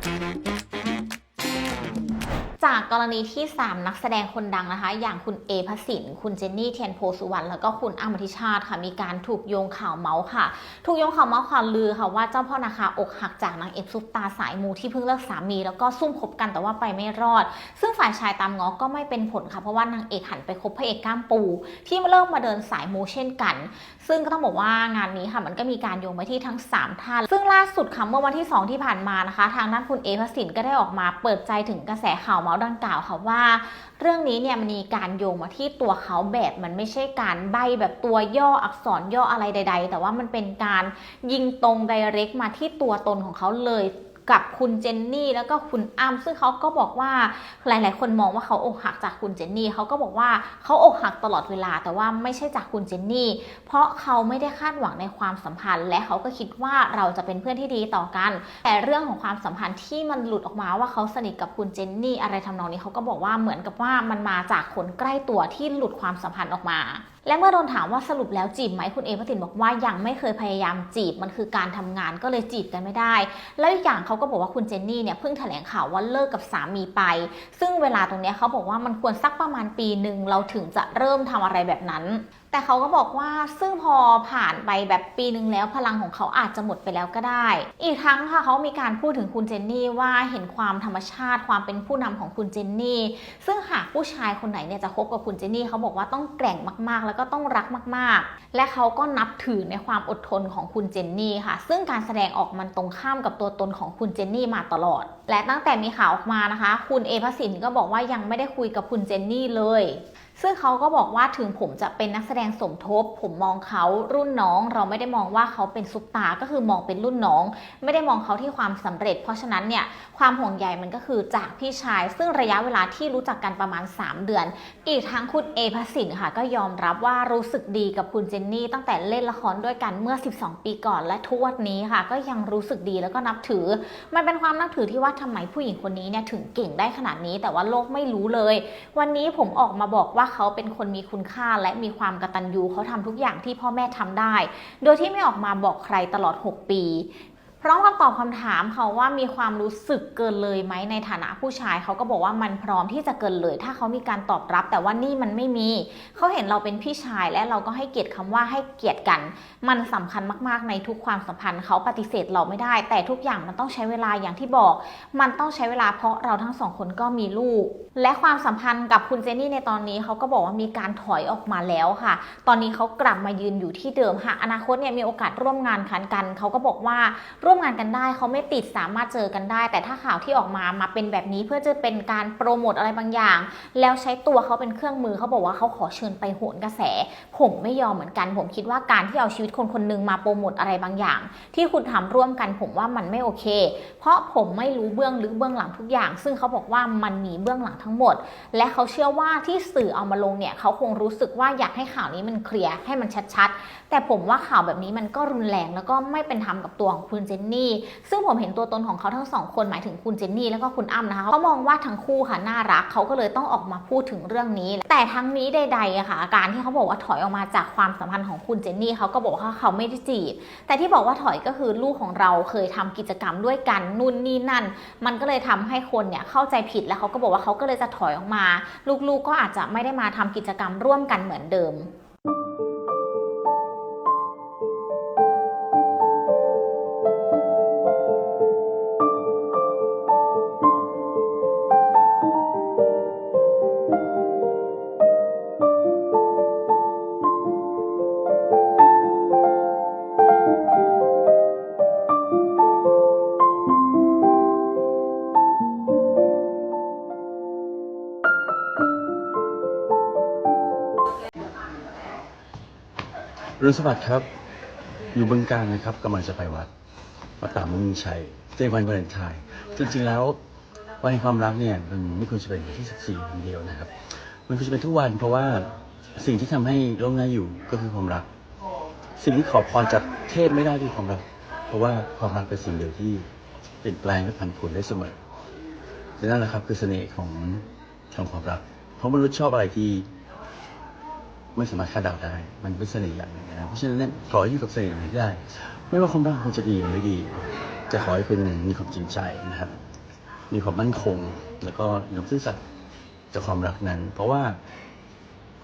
Thank you. จากกรณีที่ 3 นักแสดงคนดังนะคะ อย่างคุณเอพสิน คุณเจนนี่เทียนโพสุวรรณแล้วก็คุณอ้ำอธิชาติค่ะมีการถูกโยงข่าวเมาส์ค่ะ ถูกโยงข่าวเมาส์ข่าวลือค่ะว่าเจ้าพ่อนาคาอกหักจากนางเอกซุปตาสายมูที่เพิ่งเลิกสามีแล้วก็ซุ่มคบกันแต่ว่าไปไม่รอด ซึ่งฝ่ายชายตามง้อก็ไม่เป็นผลค่ะเพราะว่านางเอกหันไปคบพระเอกก้ามปู ที่เริ่มมาเดินสายมูเช่นกัน ซึ่งก็ต้องบอกว่างานนี้ค่ะมันก็มีการโยงไปที่ทั้ง 3 ท่าน ซึ่งล่าสุดค่ะเมื่อวันที่ 2 ที่ผ่านมานะคะ ทางด้านคุณเอพสินก็ได้ออกมาเปิดใจถึงกระแสข่าวเมาส์ดังกล่าวค่ะว่า เรื่องนี้เนี่ยมันมีการโยงมาที่ตัวเขาแบบมันไม่ใช่การใบแบบตัวย่ออักษรย่ออะไรใด ๆ แต่ว่ามันเป็นการยิงตรงไดเรกมาที่ตัวตนของเขาเลย กับคุณเจนนี่แล้วก็คุณอ้ำซึ่งเขาก็บอกว่าหลาย ๆ คนมองว่าเขาอกหักจากคุณเจนนี่เขาก็บอกว่าเขาอกหักตลอดเวลา แต่ว่าไม่ใช่จากคุณเจนนี่ เพราะเขาไม่ได้คาดหวังในความสัมพันธ์ และเขาก็คิดว่าเราจะเป็นเพื่อนที่ดีต่อกัน แต่เรื่องของความสัมพันธ์ที่มันหลุดออกมาว่าเขาสนิทกับคุณเจนนี่อะไรทำนองนี้เขาก็บอกว่าเหมือนกับว่ามันมาจากคนใกล้ตัวที่หลุดความสัมพันธ์ออกมา และเมื่อโดนถามว่าสรุปแล้วจีบไหมคุณเอพระตินบอกว่ายังไม่เคยพยายามจีบมันคือการทำงานก็เลยจีบกันไม่ได้ แล้วอีกอย่างเขาก็บอกว่าคุณเจนนี่เนี่ยเพิ่งแถลงข่าวว่าเลิกกับสามีไป ซึ่งเวลาตรงนี้เขาบอกว่ามันควรสักประมาณปีหนึ่งเราถึงจะเริ่มทำอะไรแบบนั้นแต่เขาก็บอกว่าซึ่งพอผ่านไปแบบปีนึงแล้วพลังของเขาอาจจะหมดไปแล้วก็ได้ อีกทั้งค่ะเขามีการพูดถึงคุณเจนนี่ว่าเห็นความธรรมชาติความเป็นผู้นำของคุณเจนนี่ ซึ่งหากผู้ชายคนไหนเนี่ยจะคบกับคุณเจนนี่เขาบอกว่าต้องแกร่งมากๆ แล้วก็ต้องรักมากๆ และเขาก็นับถือในความอดทนของคุณเจนนี่ค่ะ ซึ่งการแสดงออกมันตรงข้ามกับตัวตนของคุณเจนนี่มาตลอด และตั้งแต่มีข่าวออกมานะคะ คุณเอพสินก็บอกว่ายังไม่ได้คุยกับคุณเจนนี่เลย ซึ่งเขาก็บอกว่าถึงผมจะเป็นนักแสดงสมทบ ผมมองเขารุ่นน้อง เราไม่ได้มองว่าเขาเป็นซุปตาก็คือมองเป็นรุ่นน้อง ไม่ได้มองเขาที่ความสำเร็จ เพราะฉะนั้นเนี่ยความห่วงใยมันก็คือจากพี่ชาย ซึ่งระยะเวลาที่รู้จักกันประมาณ 3 เดือน อีกทั้งคุณเอพสินค่ะ ก็ยอมรับว่ารู้สึกดีกับคุณเจนนี่ ตั้งแต่เล่นละครด้วยกันเมื่อ 12 ปีก่อนและทุกวันนี้ค่ะ ก็ยังรู้สึกดีแล้วก็นับถือ มันเป็นความนับถือที่ว่าทำไมผู้หญิงคนนี้เนี่ยถึงเก่งได้ขนาดนี้ แต่ว่าโลกไม่รู้เลย วันนี้ผมออกมาบอกว่าเขาเป็นคนมีคุณค่าและมีความกตัญญูเขาทำทุกอย่างที่พ่อแม่ทำได้ โดยที่ไม่ออกมาบอกใครตลอด 6 ปี พร้อมกับตอบคำถามเขาว่ามีความรู้สึกเกินเลยไหมในฐานะผู้ชายเขาก็บอกว่ามันพร้อมที่จะเกินเลย ถ้าเขามีการตอบรับ แต่ว่านี่มันไม่มีเขาเห็นเราเป็นพี่ชายและเราก็ให้เกียรติคำว่าให้เกียรติกัน มันสำคัญมากๆในทุกความสัมพันธ์เขาปฏิเสธเราไม่ได้ แต่ทุกอย่างมันต้องใช้เวลาอย่างที่บอก มันต้องใช้เวลาเพราะเราทั้งสองคนก็มีลูก และความสัมพันธ์กับคุณเจนนี่ในตอนนี้เขาก็บอกว่ามีการถอยออกมาแล้วค่ะ ตอนนี้เขากลับมายืนอยู่ที่เดิมหากอนาคตเนี่ยมีโอกาสร่วมงานกันกันเขาก็บอกว่าร่วมงานกันได้เขาไม่ติดสามารถเจอกันได้ แต่ถ้าข่าวที่ออกมามาเป็นแบบนี้เพื่อจะเป็นการโปรโมทอะไรบางอย่าง แล้วใช้ตัวเขาเป็นเครื่องมือเขาบอกว่าเขาขอเชิญไปโหนกระแส ผมไม่ยอมเหมือนกัน ผมคิดว่าการที่เอาชีวิตคนคนหนึ่งมาโปรโมทอะไรบางอย่าง ที่คุณทำร่วมกันผมว่ามันไม่โอเค เพราะผมไม่รู้เบื้องลึกเบื้องหลังทุกอย่าง ซึ่งเขาบอกว่ามันมีเบื้องหลังทั้งหมด และเขาเชื่อว่าที่สื่อเอามาลงเนี่ยเขาคงรู้สึกว่าอยากให้ข่าวนี้มันเคลียร์ให้มันชัดๆแต่ผมว่าข่าวแบบนี้มันก็รุนแรงแล้วก็ไม่เป็นธรรมกับตัวของคุณเจนนี่ ซึ่งผมเห็นตัวตนของเขาทั้งสองคนหมายถึงคุณเจนนี่แล้วก็คุณอ้ำนะคะเขามองว่าทั้งคู่ค่ะน่ารักเขาก็เลยต้องออกมาพูดถึงเรื่องนี้ แต่ทั้งนี้ใดๆอะค่ะการที่เขาบอกว่าถอยออกมาจากความสัมพันธ์ของคุณเจนนี่เขาก็บอกว่าเขาไม่ได้จีบ แต่ที่บอกว่าถอยก็คือลูกของเราเคยทำกิจกรรมด้วยกันนู่นนี่นั่น มันก็เลยทำให้คนเนี่ยเข้าใจผิดแล้วเขาก็บอกว่าเขาก็เลยจะถอยออกมา ลูกๆก็อาจจะไม่ได้มาทำกิจกรรมร่วมกันเหมือนเดิม รุ่นสวัสดิ์ครับ อยู่บึงการนะครับกำลังจะไปวัดวัดตามมุ่งชัยในวันวาเลนไทน์จริงๆแล้ววันแห่งความรักเนี่ยมันไม่ควรจะเป็นวันที่ 14วันเดียวนะครับ มันควรจะเป็นทุกวันเพราะว่าสิ่งที่ทำให้โลกน่าอยู่ก็คือความรัก สิ่งที่ขอพรจากเทพไม่ได้คือความรัก เพราะว่าความรักเป็นสิ่งเดียวที่เปลี่ยนแปลงและผันผวนได้เสมอและนั่นแหละครับคือเสน่ห์ของของความรัก เพราะมนุษย์ชอบอะไรที่ ไม่สามารถคาดเดาได้ มันเป็นเสน่ห์อย่างหนึ่งนะครับเพราะฉะนั้นเนี่ยขอให้อยู่กับเสน่ห์นี้ได้ ไม่ว่าความรักคุณจะดีหรือไม่ดี จะขอให้คุณมีความจริงใจนะครับ มีความมั่นคง แล้วก็มีความซื่อสัตย์จากความรักนั้น เพราะว่า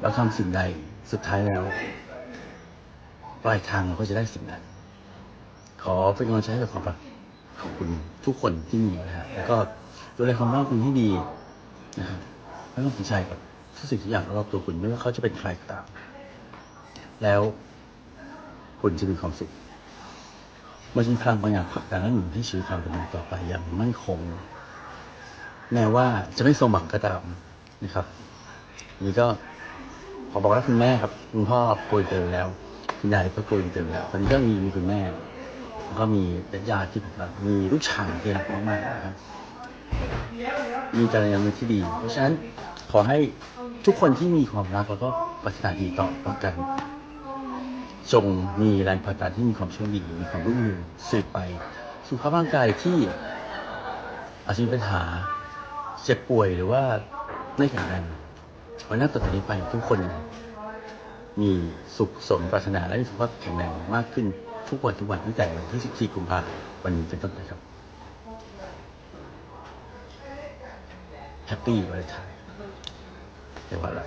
เราทำสิ่งใดสุดท้ายแล้ว ปลายทางเราก็จะได้สิ่งนั้น ขอเป็นกำลังใจให้กับความรักของคุณทุกคนที่มีนะฮะแล้วก็ดูแลความรักคุณให้ดีนะครับไม่ต้องสนใจกับ ทุกสิ่งทุกอย่างรอบตัวคุณไม่ว่าเขาจะเป็นใครก็ตาม แล้วคุณจะมีความสุขมันจะมีพลังบางอย่างผลักดันให้หนุนให้ชีวิตความเป็นอยู่ต่อไปอย่างมั่นคง แม้ว่าจะไม่สมหวังก็ตามนะครับนี่ก็ขอบอกว่าคุณแม่ครับคุณพ่อป่วยเติมแล้วคุณยายก็ป่วยเติมแล้วตอนนี้ก็มีมีคุณแม่แล้วก็มีญาติที่ผมรักมีลูกชายที่รักมากๆนะครับมีการยานมิตรที่ดี เพราะฉะนั้นขอให้ ทุกคนที่มีความรักแล้วก็ปรารถนาดีต่อต่อกัน จงมีแรงผลักดันที่มีความโชคดีมีความรุ่งเรืองสืบไป สุขภาพร่างกายที่อาจจะมีปัญหาเจ็บป่วยหรือว่าไม่แข็งแรงวันนับต่อจากนี้ไปทุกคน มีสุขสมปรารถนาและมีสุขภาพแข็งแรงมากขึ้นทุกวันทุกวันตั้งแต่วันที่14กุมภาพันธ์วันนี้เป็นต้นไปครับแฮปปี้วันไทย ในวันละ